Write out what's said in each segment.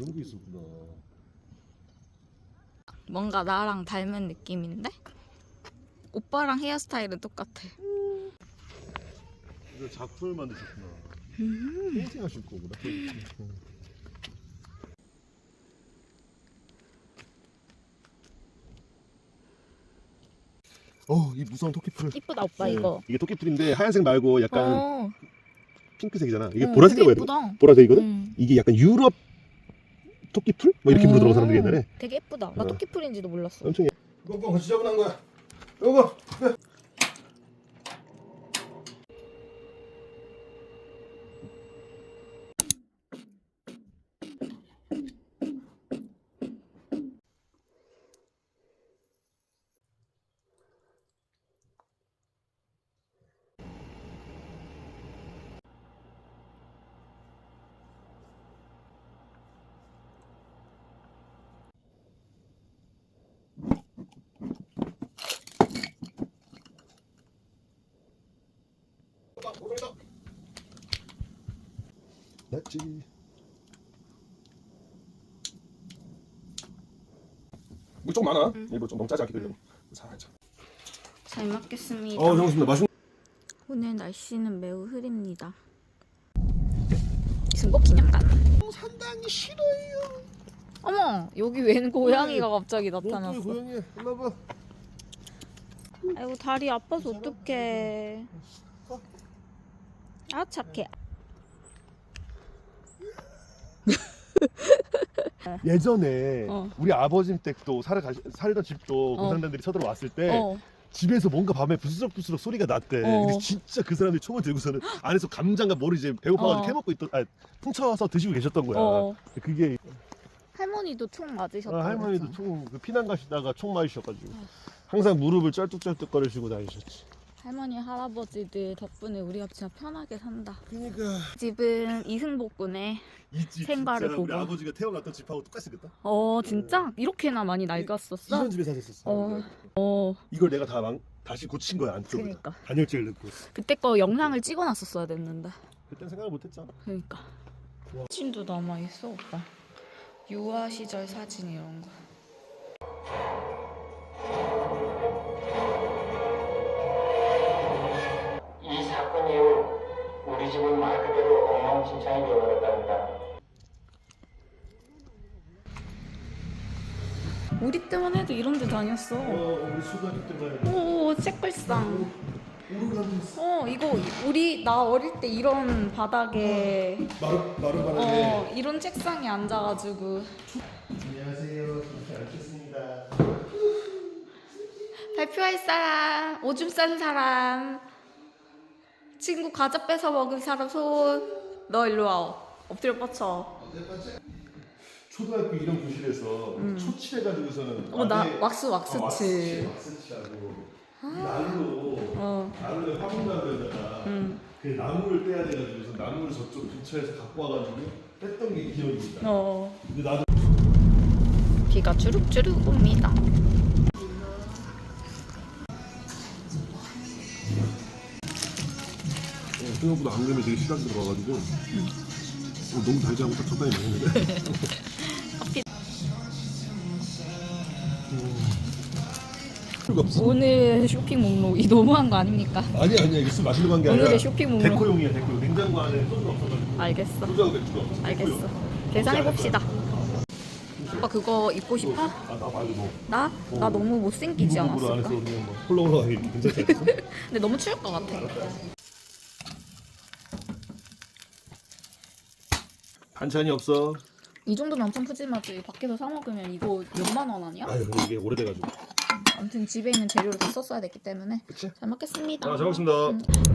이런 게 있었구나. 뭔가 나랑 닮은 느낌인데? 오빠랑 헤어스타일은 똑같아. 이거 작품을 만드셨구나. 음. 페인팅 하실 거구나. 어, 이 무서운 토끼풀. 이쁘다 오빠 네, 이거. 이게 토끼풀인데 하얀색 말고 약간 어, 핑크색이잖아. 이게 어, 보라색이라고 해야? 이쁘다. 보라색이거든. 음. 이게 약간 유럽 토끼풀? 뭐 이렇게 부르더라고 사람들이 옛날에. 되게 예쁘다. 나 어. 토끼풀인지도 몰랐어. 엄청. 이거 같이 잡아놓은 거야. 이거. 낫지. 물 좀 많아. 응. 일부러 좀 너무 짜지 않게 되려고. 살짝. 잘 먹겠습니다. 어, 잘 먹습니다. 맛있. 오늘 날씨는 매우 흐립니다. 승복 기념관. 상당히 싫어요. 어머 여기 웬 고양이가 갑자기 나타났어. 고양이, 일로 와봐. 아이고 다리 아파서 어떡해. 아 착해. 예전에 어. 우리 아버지 댁도 살아 가, 살던 집도 어. 공산당들이 쳐들어왔을 때 어. 집에서 뭔가 밤에 부스럭부스럭 소리가 났대. 어. 근데 진짜 그 사람들이 총을 들고서는 안에서 감장과 머리 이제 배고파가지고 어. 캐먹고 있던, 아, 훔쳐서 드시고 계셨던 거야. 어. 그게 할머니도 총 맞으셨다고. 아, 할머니도 그랬잖아. 총, 그 피난 가시다가 총 맞으셔가지고 항상 무릎을 쩔뚝쩔뚝 거리시고 다니셨지. 할머니 할아버지들 덕분에 우리가 진짜 편하게 산다. 그러니까 집은 이승복군의 이집 생과를 진짜 우리 보고. 아버지가 태어났던 집하고 똑같이 생겼다. 어 진짜 이렇게나 많이 낡았었어? 이런 집에 사셨었어. 어. 어 이걸 내가 다 망, 다시 고친 거야 안쪽으로. 그러니까 단열재를 넣고. 그때 거 영상을 찍어놨었어야 됐는데. 그땐 생각을 못했잖아. 그러니까. 사진도 남아 있어 오빠. 유아 시절 사진 이런 거. 집은 말 그대로 엉망진창이 되어버렸답니다. 우리 때만 해도 이런 데 다녔어. 어, 우리 초등학교 때만 오 책걸상. 어 이거 우리 나 어릴 때 이런 바닥에 마루 마루 바닥에. 어 이런 책상에 앉아 가지고 안녕하세요. 잘 뵙겠습니다. 발표할 사람 오줌 싼 사람 친구 과자 뺏어 먹은 사람 손 너 일로 와 엎드려 뻗쳐 초등학교 이름 교실에서 초칠해가지고서는 음. 어나 왁스 어, 왁스치 왁스치하고 이 난로 어 난로에 화분난로에다가 음. 그 나무를 떼야 돼가지고서 나무를 저쪽 근처에서 갖고 와가지고 뺐던 게 기억이 있다. 어. 근데 나도 비가 주룩주룩 옵니다 생각보다 안 그러면 되게 시간이 들어가가지고 어, 너무 달지 않고 딱 적당히 먹는데. 커피 필요가 없어. 오늘 쇼핑 목록이 너무한 거 아닙니까? 아니 아니야 이게 술 마시는 건게 아니라 오늘의 쇼핑 목록 데코용이야 데코. 냉장고 안에 소주가 없어가지고 알겠어 소주하고 맥주가 없어. 알겠어 계산해 봅시다 오빠 그거 입고 싶어? 아나 말고 나? 나 너무 못생기지 안에서 않았을까? 그냥 뭐 홀렁홀렁하게 괜찮지 않았어? 근데 너무 추울 것 같아 반찬이 없어. 이 정도면 엄청 푸짐하지 밖에서 사 먹으면 이거 몇만 원 아니야? 아유 근데 이게 오래돼가지고. 아무튼 집에 있는 재료를 다 썼어야 됐기 때문에 그치? 잘 먹겠습니다 아, 잘 먹습니다.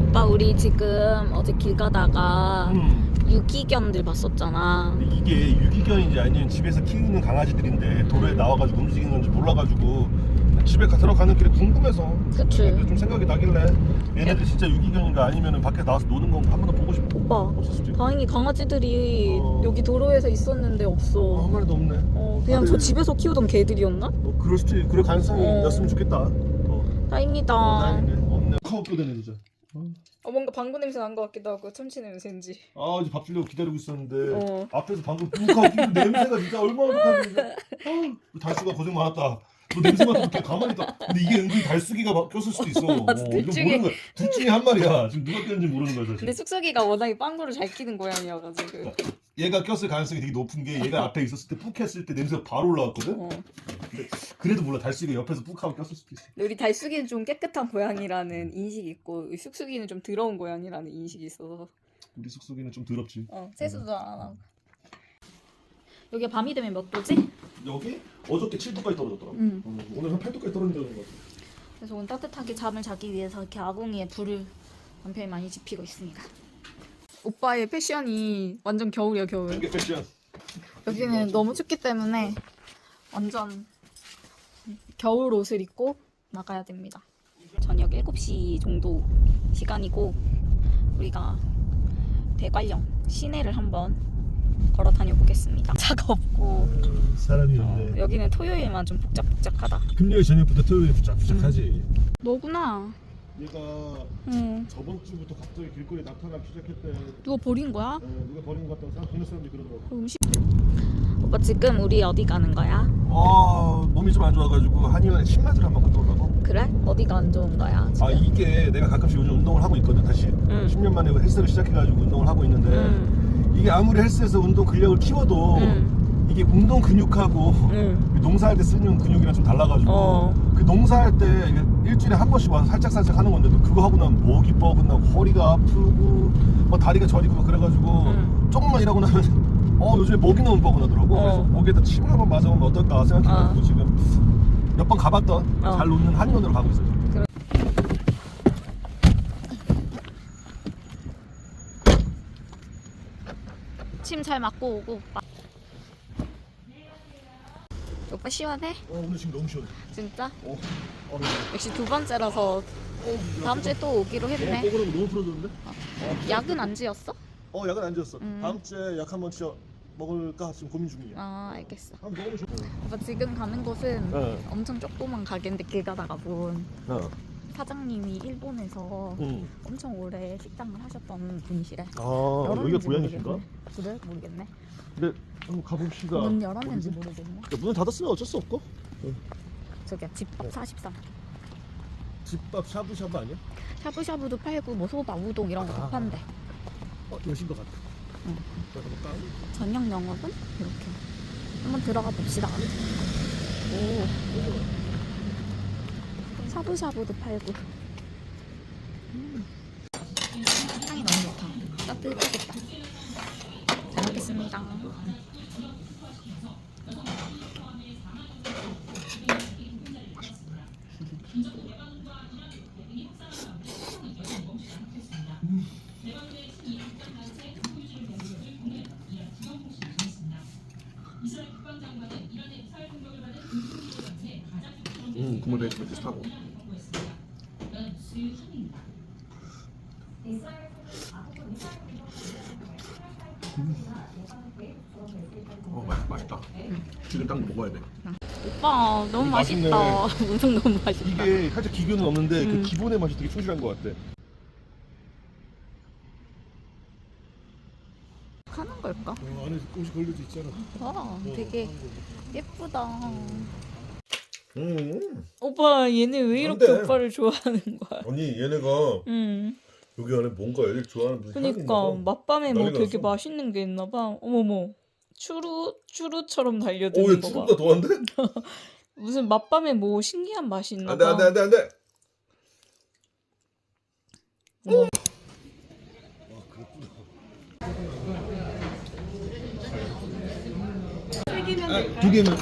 오빠 우리 지금 어제 길 가다가 음. 유기견들 봤었잖아 이게 유기견인지 아니면 집에서 키우는 강아지들인데 도로에 나와가지고 움직이는 건지 몰라가지고 집에 가 들어가는 길에 궁금해서 그치 좀 생각이 나길래 얘네들 진짜 유기견인가 아니면 밖에 나와서 노는 건가 한번 더 보고 싶어 오빠 다행히 강아지들이 어. 여기 도로에서 있었는데 어, 없어 한 마리도 없네 어, 그냥 저 집에서 키우던 개들이었나? 뭐 그럴 수도 있, 그럴 가능성이 어. 좋겠다 어. 다행이다 다행이네 없네 카우프 되네 진짜 어. 어 뭔가 방구 냄새 난 것 같기도 하고 참치 냄새인지. 아 이제 밥 주려고 기다리고 있었는데 어. 앞에서 방금 튀는 냄새가 진짜 얼마나 독한지 아, 달수가 고생 많았다 너 냄새 맡아 볼게 가만히 있다. 근데 이게 은근히 달수기가 막 꼈을 수도 있어. 맞아, 어, 둘 이거 중에. 모르는 거야. 둘 중에 한 마리야. 지금 누가 꼈는지 모르는 거야 사실. 근데 숙석이가 워낙에 빵구를 잘 끼는 고양이여가지고. 얘가 꼈을 가능성이 되게 높은 게 얘가 앞에 있었을 때 푹 했을 때 냄새가 바로 올라왔거든? 어. 그래도 몰라. 달수기가 옆에서 푹 하고 꼈을 수도 있어. 근데 우리 달숙이는 좀 깨끗한 고양이라는 인식이 있고 쑥쑥이는 좀 더러운 고양이라는 인식이 있어서. 우리 숙소기는 좀 더럽지. 어 세수도 안 하고. 여기 밤이 되면 몇 도지? 여기 어저께 7도까지 떨어졌더라 응 어, 오늘 한 8도까지 떨어진다는 거 같아 그래서 오늘 따뜻하게 잠을 자기 위해서 이렇게 아궁이에 불을 남편이 많이 지피고 있습니다. 오빠의 패션이 완전 겨울이야 겨울. 이게 패션. 여기는 너무 춥기 때문에 완전 겨울 옷을 입고 나가야 됩니다. 저녁 7시 정도 시간이고 우리가 대관령 시내를 한번 걸어 다녀보겠습니다. 차가 없고 사람이 어, 여기는 토요일만 좀 복잡복잡하다. 금요일 저녁부터 토요일 부착부착하지 너구나. 얘가 응. 저번 주부터 갑자기 길거리에 나타나기 시작했대 누가 버린 거야? 어, 누가 버린 것 같다고 동네 사람들이 그러더라고 음식. 오빠 지금 우리 어디 가는 거야? 아 몸이 좀 안 좋아가지고 한의원에 신마들 한번 갔다 오려고 그래? 어디가 안 좋은 거야? 지금? 아 이게 내가 가끔씩 요즘 운동을 하고 있거든 다시 응. 10년 만에 헬스를 시작해가지고 운동을 하고 있는데 응. 이게 아무리 헬스에서 운동 근력을 키워도 응. 이게 운동 근육하고 응. 농사할 때 쓰는 근육이랑 좀 달라가지고 어. 그 농사할 때 일주일에 한 번씩 와서 살짝 살짝 하는 건데도 그거 하고 나면 목이 뻐근하고 허리가 아프고 뭐 다리가 저리고 막 그래가지고 응. 조금만 일하고 나면 어 요즘에 목이 너무 뻐근하더라고 어. 그래서 목에다 침을 한번 맞아보면 어떨까 생각해가지고 어. 지금 몇 번 가봤던 어. 잘 놓는 한의원으로 가고 있어요 침 잘 맞고 오고 오빠. 오빠 시원해? 어 오늘 지금 너무 시원해 진짜? 어, 어, 역시 두 번째라서 다음 주에 또 오기로 어, 했네. 뽀글하고 너무 풀어졌는데? 약은 안 지었어? 어 약은 안 지었어 음. 다음 주에 약 한번 치어 먹을까 지금 고민 중이야 아 알겠어. 한번 먹으면 좋아 오빠 지금 가는 곳은 어. 엄청 조그만 가게인데 길 가다가 본 어. 사장님이 일본에서 응. 엄청 오래 식당을 하셨던 분이시래. 아 여기가 열었는지 고향이신가? 모르겠네. 그래? 모르겠네. 근데 한번 가봅시다 문 열었는지 어디지? 모르겠네. 야, 문을 닫았으면 어쩔 수 없고 저기야 집밥 43. 집밥 샤브샤브 아니야? 샤브샤브도 팔고 뭐 소바 우동 이런 거다 아. 판대. 어 여신 것 같아 응. 저녁 영업은 이렇게 한번 들어가 봅시다. 오. 샤브샤브도 팔고. 음. 향이 너무 좋다. 따뜻하겠다. 잘 먹겠습니다. 베이스 타고 어 맛, 맛있다 지금 딱 먹어야 돼 오빠 너무 음, 맛있네. 맛있다. 우동 너무 맛있다. 이게 살짝 기교는 없는데 음. 그 기본의 맛이 되게 충실한 것 같아 하는 걸까? 어, 안에 옷이 걸려져 있잖아 와, 되게 예쁘다. 음. 오빠 얘는 왜 이렇게 안 돼. 오빠를 좋아하는 거야? 아니 얘네가 응. 여기 안에 뭔가 애들 좋아하는 무슨 향이 있나 그니까 봐. 맛밤에 뭐 난리가 되게 났어. 맛있는 게 있나 봐. 어머머. 추루 추루처럼 오, 달려드는 얘 거 봐. 추루보다 더한데? 무슨 맛밤에 뭐 신기한 맛이 있나 안돼 봐. 안돼 안돼 안돼 어머. 두 개는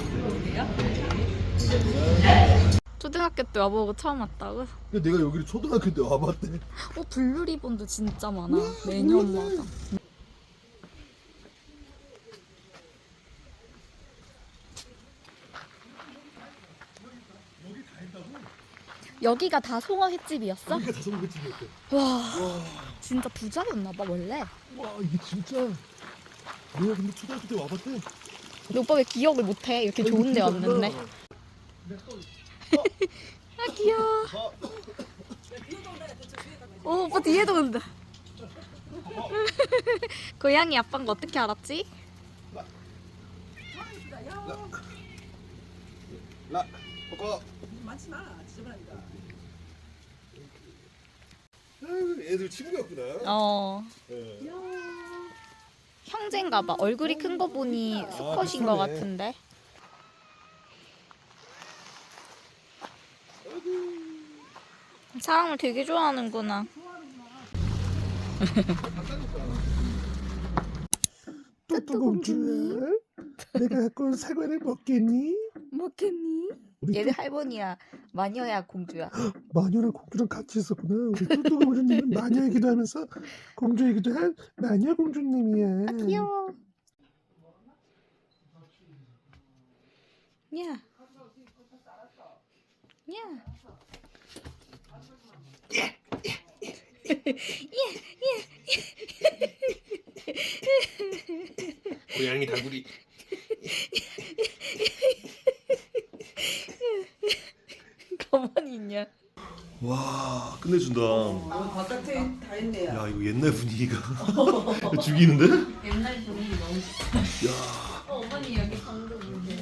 초등학교 때 와보고 처음 왔다고? 근데 내가 여기를 초등학교 때 와봤대 어 블루 리본도 진짜 많아. 매년마다. 여기가 다 송어 횟집이었어? 여기가 다섯 개 집이었대 와 진짜 부자였나 봐 원래. 와 이게 진짜 내가 근데 초등학교 때 와봤대 근데 오빠 왜 기억을 못해? 이렇게 좋은 데 왔는데. 아 귀여워. 오 오빠 뒤에도 온다. 고양이 아빠인 거 어떻게 알았지? 라 꼬꼬 많지 마. 지저분하니까. 아유, 애들 친구였구나 어 예. 형제인가 봐. 얼굴이 큰 거 보니 수컷인 거. 같은데. 사람을 되게 좋아하는구나. 뚜뚜공주야 내가 갖고 온 사과를 먹겠니? 먹겠니? 우리 얘네 할머니야. 마녀야 공주야. 마녀랑 공주랑 같이 있었구나 우리 뚜뚜 공주님은 마녀이기도 하면서 공주이기도 한 마녀 공주님이야 아 귀여워. 야. 야. 고양이 다구리 가만히 있냐? 와 끝내준다 아, 바깥에 다 했네요. 야 이거 옛날 분위기가 죽이는데? 옛날 분위기 너무. 야 어, 어머니 여기 방도 보세요.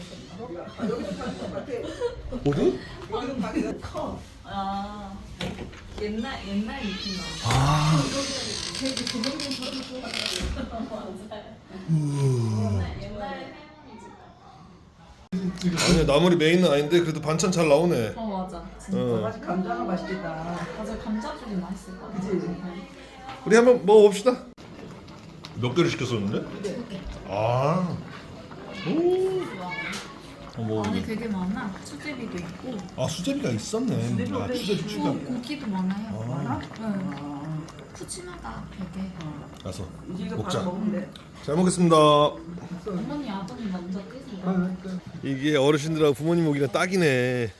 어디? 여기는 방이 커. 아 옛날 옛날 느낌 나. 아 옛날 아니 나물이 메인은 아닌데 그래도 반찬 잘 나오네 어 맞아. 진짜. 어. 아직 감자가 맛있겠다. 맞아 감자죽이 맛있을 것 같아. 그치? 우리 한번 먹어봅시다 몇 개를 시켰었는데? 아 오. 어머 안에 되게 많아. 수제비도 있고 아 수제비가 있었네 아 수제비 추가 고기도 많아요. 많아? 응. 아, 푸짐하다 되게. 가서 이제 이거 먹자. 잘 먹겠습니다 어머니 아버님 먼저 끄세요. 이게 어르신들하고 부모님 오기는 딱이네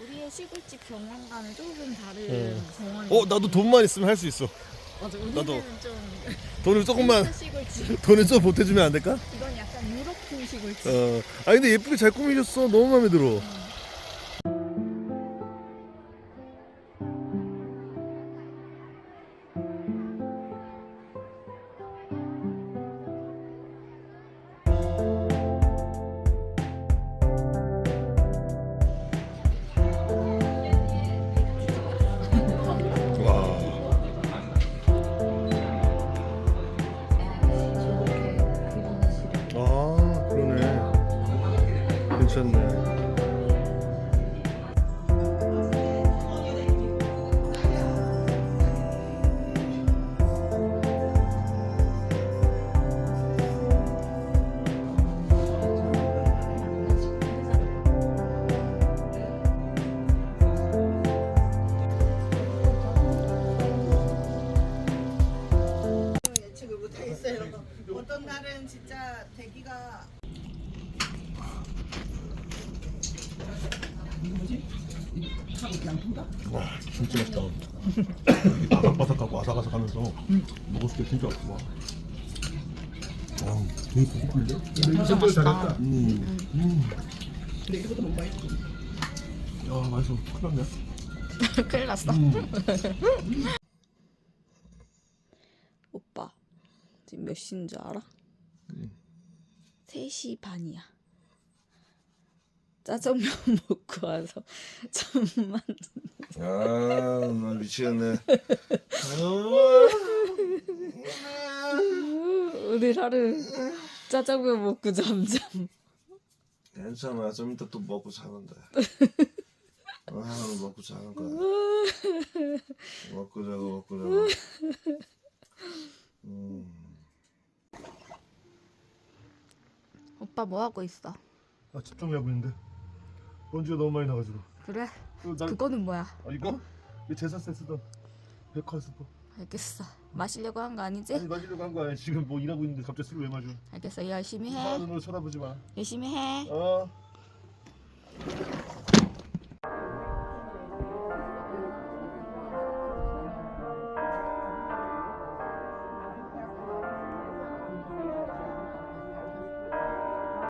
우리의 시골집 병원과는 조금 다른 병원. 어 나도 돈만 있으면 할 수 있어 맞아. 우리는 나도. 좀 돈을 조금만 시골집. 돈을 좀 보태주면 안 될까? 이건 약간 유럽풍 시골집. 어. 아 근데 예쁘게 잘 꾸미셨어 너무 마음에 들어 와 진짜 맛있다 바삭바삭하고 아삭아삭하면서 먹었을 때 진짜 와 와, 되게 고급인데? 진짜 맛있다. 음, 음. 근데 이거보다 못 맛있어. 야 맛있어 큰일 났네 큰일 났어. 음. 오빠 지금 몇 시인 줄 알아? 3시 반이야. 짜장면 먹고 와서 잠만 아 나 미치겠네 오늘 하루 짜장면 먹고 잠잠. 괜찮아 좀 이따 또 먹고 자는데 아 먹고 자는 거야 먹고 자고 먹고 자고 음. 오빠 뭐 하고 있어? 아 집중하고 있는데 먼지가 너무 많이 나가지고 그래? 그, 나, 그거는 뭐야? 아 이거? 이 제사 때 쓰던 백화스퍼 알겠어. 마시려고 한 거 아니지? 아니 마시려고 한거 아니야 지금 뭐 일하고 있는데 갑자기 술을 왜 마셔 알겠어. 열심히 해. 눈으로 쳐다보지 마 열심히 해. 어.